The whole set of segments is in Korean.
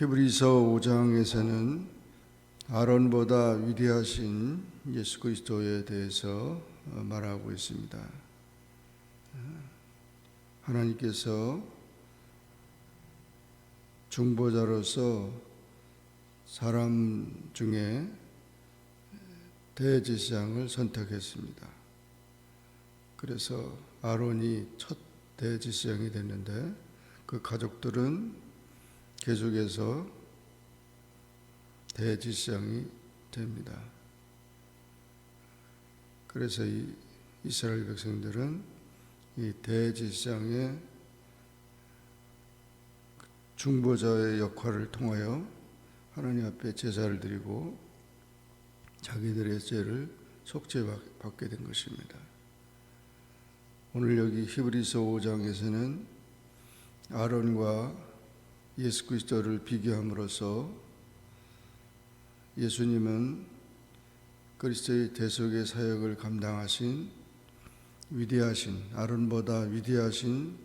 히브리서 5장에서는 아론보다 위대하신 예수 그리스도에 대해서 말하고 있습니다. 하나님께서 중보자로서 사람 중에 대제사장을 선택했습니다. 그래서 아론이 첫 대제사장이 됐는데 그 가족들은 계속해서 대지상이 됩니다. 그래서 이 이스라엘 백성들은 이 대지상의 중보자의 역할을 통하여 하나님 앞에 제사를 드리고 자기들의 죄를 속죄받게 된 것입니다. 오늘 여기 히브리서 5장에서는 아론과 예수 그리스도를 비교함으로써 예수님은 그리스도의 대속의 사역을 감당하신 위대하신 아론보다 위대하신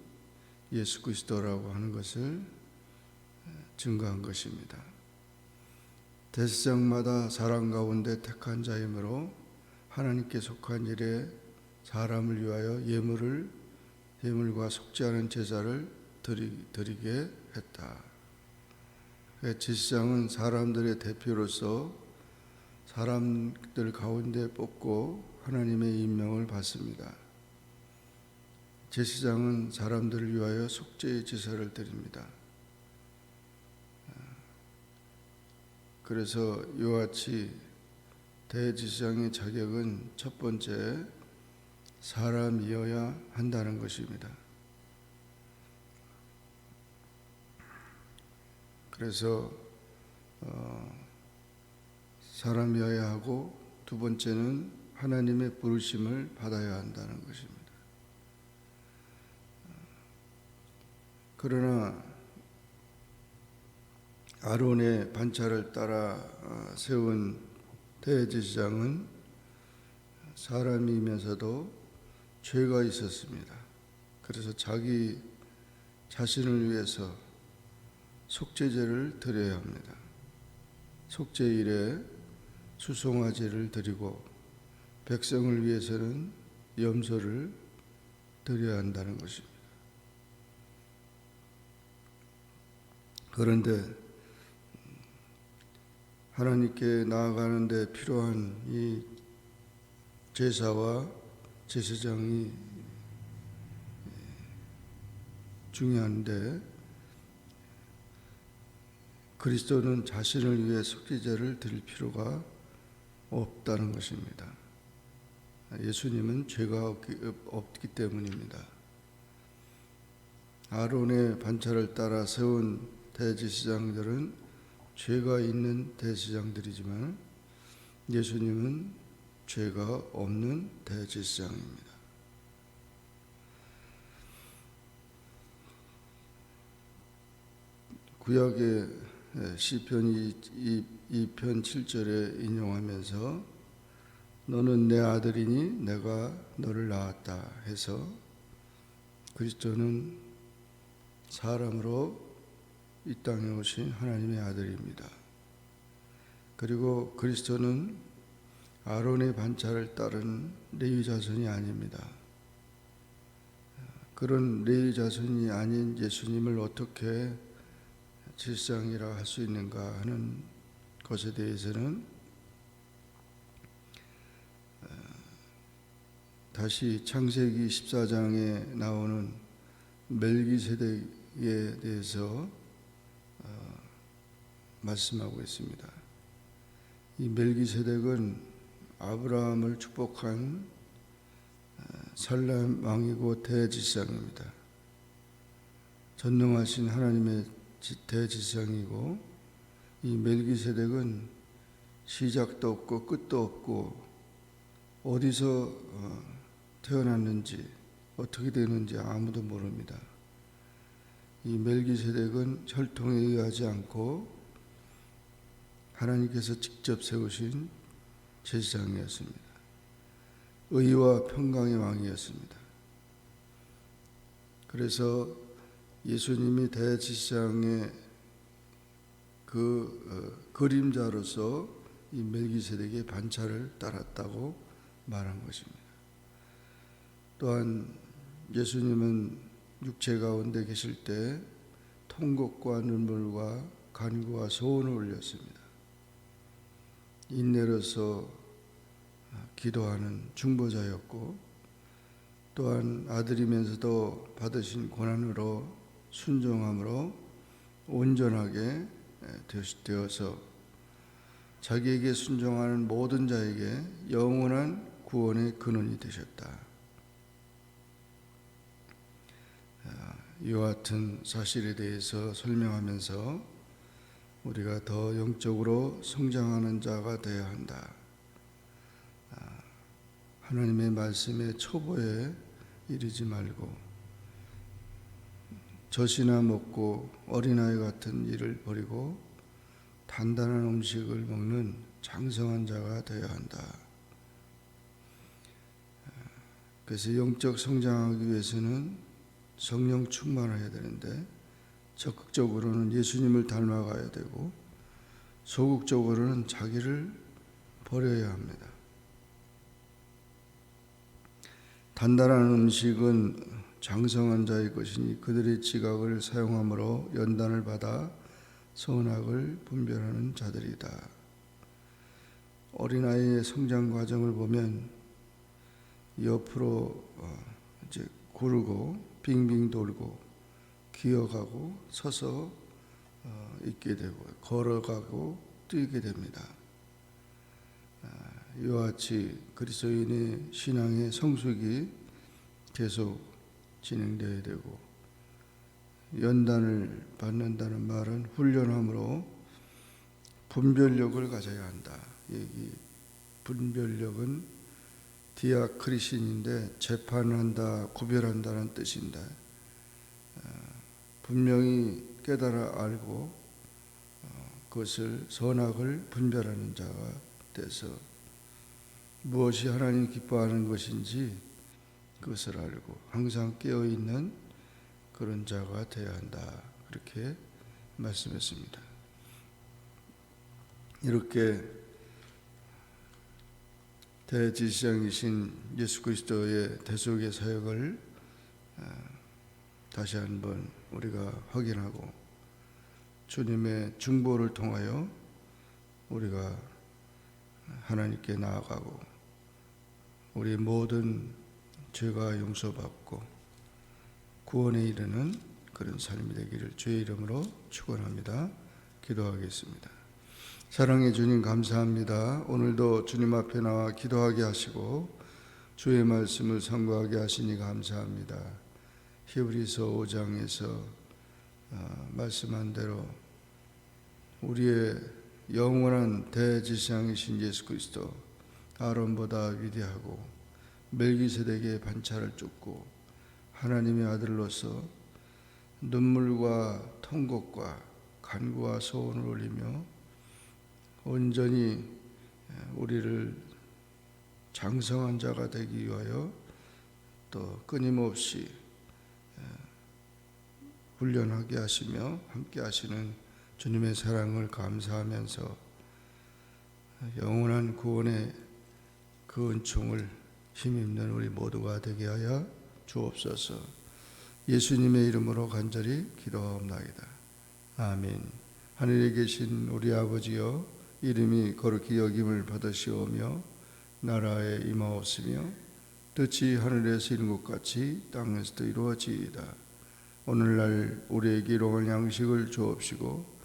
예수 그리스도라고 하는 것을 증거한 것입니다. 대세장마다 사람 가운데 택한 자이므로 하나님께 속한 일에 사람을 위하여 예물을 예물과 속죄하는 제사를 드리, 드리게 했다. 제사장은 사람들의 대표로서 사람들 가운데 뽑고 하나님의 임명을 받습니다. 제사장은 사람들을 위하여 속죄의 제사를 드립니다. 그래서 이와 같이 대제사장의 자격은 첫 번째 사람이어야 한다는 것입니다. 그래서 어, 사람이어야 하고 두 번째는 하나님의 부르심을 받아야 한다는 것입니다. 그러나 아론의 반차를 따라 어, 세운 대제사장은 사람이면서도 죄가 있었습니다. 그래서 자기 자신을 위해서 속죄제를 드려야 합니다. 속죄일에 수송아제를 드리고 백성을 위해서는 염소를 드려야 한다는 것입니다. 그런데 하나님께 나아가는데 필요한 이 제사와 제사장이 중요한데 그리스도는 자신을 위해 속죄제를 드릴 필요가 없다는 것입니다. 예수님은 죄가 없기, 없기 때문입니다. 아론의 반차를 따라 세운 대제사장들은 죄가 있는 대제사장들이지만 예수님은 죄가 없는 대제사장입니다. 구약의 시편 2편 7절에 인용하면서 너는 내 아들이니 내가 너를 낳았다 해서 그리스도는 사람으로 이 땅에 오신 하나님의 아들입니다. 그리고 그리스도는 아론의 반차를 따른 레위 자손이 아닙니다. 그런 레위 자손이 아닌 예수님을 어떻게 질상이라 할 수 있는가 하는 것에 대해서는 어, 다시 창세기 14장에 나오는 멜기세덱에 대해서 어, 말씀하고 있습니다. 이 멜기세덱은 아브라함을 축복한 어, 살람 왕이고 대지상입니다. 전능하신 하나님의 대지상이고 이 멜기세덱은 시작도 없고 끝도 없고 어디서 어, 태어났는지 어떻게 되는지 아무도 모릅니다. 이 멜기세덱은 혈통에 의하지 않고 하나님께서 직접 세우신 제사장이었습니다. 의와 평강의 왕이었습니다. 그래서 예수님이 대지상에 그 어, 그림자로서 이 멜기세덱의 반차를 따랐다고 말한 것입니다. 또한 예수님은 육체 가운데 계실 때 통곡과 눈물과 간구와 소원을 올렸습니다. 인내로서 기도하는 중보자였고 또한 아들이면서도 받으신 고난으로 순종함으로 온전하게 되어서 자기에게 순종하는 모든 자에게 영원한 구원의 근원이 되셨다. 이와 같은 사실에 대해서 설명하면서 우리가 더 영적으로 성장하는 자가 되어야 한다. 아, 하나님의 말씀의 초보에 이르지 말고 젖이나 먹고 어린아이 같은 일을 버리고 단단한 음식을 먹는 장성한 자가 되어야 한다. 아, 그래서 영적 성장하기 위해서는 성령 충만해야 되는데 적극적으로는 예수님을 닮아가야 되고 소극적으로는 자기를 버려야 합니다. 단단한 음식은 장성한 자의 것이니 그들의 지각을 사용함으로 연단을 받아 선악을 분별하는 자들이다. 어린아이의 성장 과정을 보면 옆으로 어, 이제 구르고 빙빙 돌고 기어가고 서서 어, 있게 되고 걸어가고 뛰게 됩니다. 아, 이와 같이 그리스도인의 신앙의 성숙이 계속 진행되어야 되고 연단을 받는다는 말은 훈련함으로 분별력을 가져야 한다. 여기 분별력은 디아크리신인데 재판한다, 구별한다는 뜻인데 분명히 깨달아 알고 어, 그것을 선악을 분별하는 자가 돼서 무엇이 하나님 기뻐하는 것인지 그것을 알고 항상 깨어 있는 그런 자가 되어야 한다. 그렇게 말씀했습니다. 이렇게 대지시장이신 예수 그리스도의 대속의 사역을 어, 다시 한번 우리가 확인하고 주님의 중보를 통하여 우리가 하나님께 나아가고 우리 모든 죄가 용서받고 구원에 이르는 그런 삶이 되기를 주의 이름으로 축원합니다. 기도하겠습니다. 사랑해 주님 감사합니다. 오늘도 주님 앞에 나와 기도하게 하시고 주의 말씀을 선고하게 하시니 감사합니다. 히브리서 5장에서 어, 말씀한 대로 우리의 영원한 대지상이신 예수 그리스도 아론보다 위대하고 멜기세덱의 반차를 쫓고 하나님의 아들로서 눈물과 통곡과 간구와 소원을 올리며 온전히 우리를 장성한 자가 되기 위하여 또 끊임없이 훈련하게 하시며 함께 하시는 주님의 사랑을 감사하면서 영원한 구원의 그 은총을 힘입는 우리 모두가 되게 하여 주옵소서. 예수님의 이름으로 간절히 기도하옵나이다. 아멘. 하늘에 계신 우리 아버지여 이름이 거룩히 여김을 받으시오며 나라에 임하옵으며 뜻이 하늘에서 이룬 것 같이 땅에서도 이루어지이다. 오늘날 우리에게 일용할 양식을 주옵시고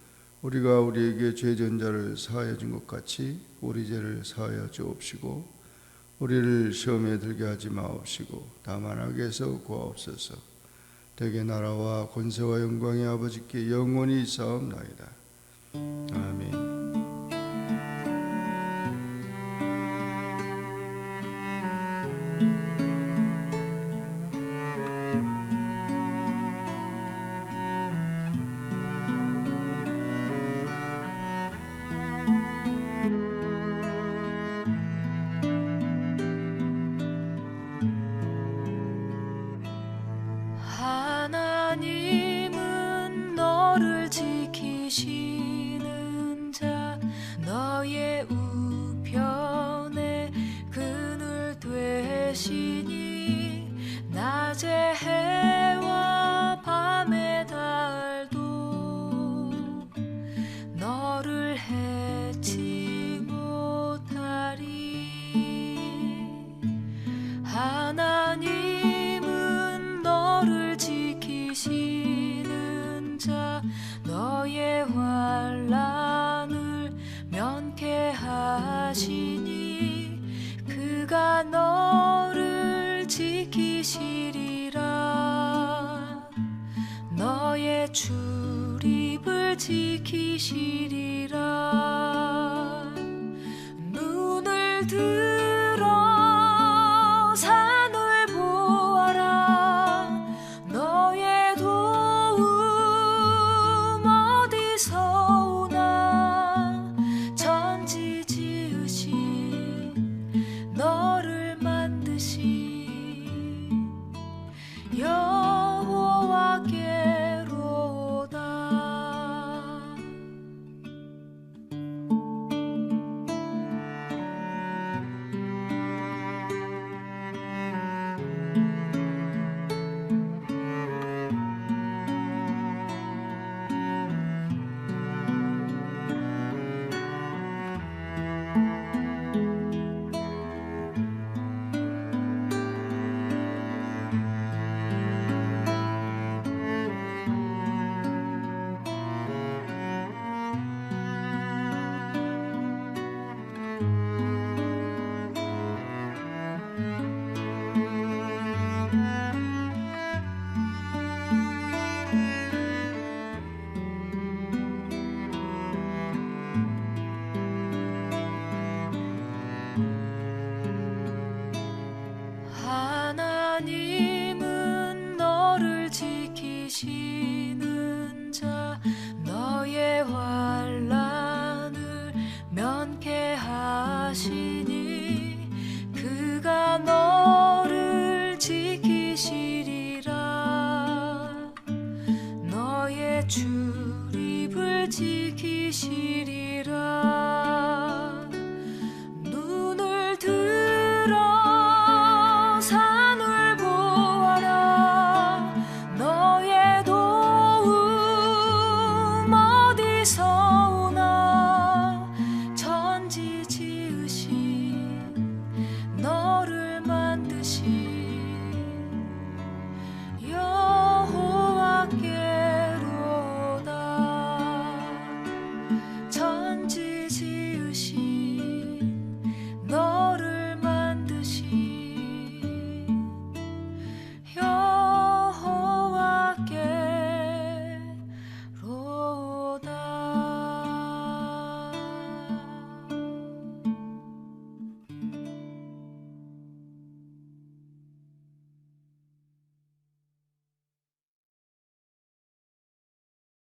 우리가 우리에게 죄 전자를 사하여 준 것 같이 우리 죄를 사하여 주옵시고 우리를 시험에 들게 하지 마옵시고 다만 악에서 구하옵소서. 대개 나라와 권세와 영광의 아버지께 영원히 싸움나이다 찾아 너의 환란을 면케하시니 그가 너를 지키시리라. 너의 출입을 지키시리라.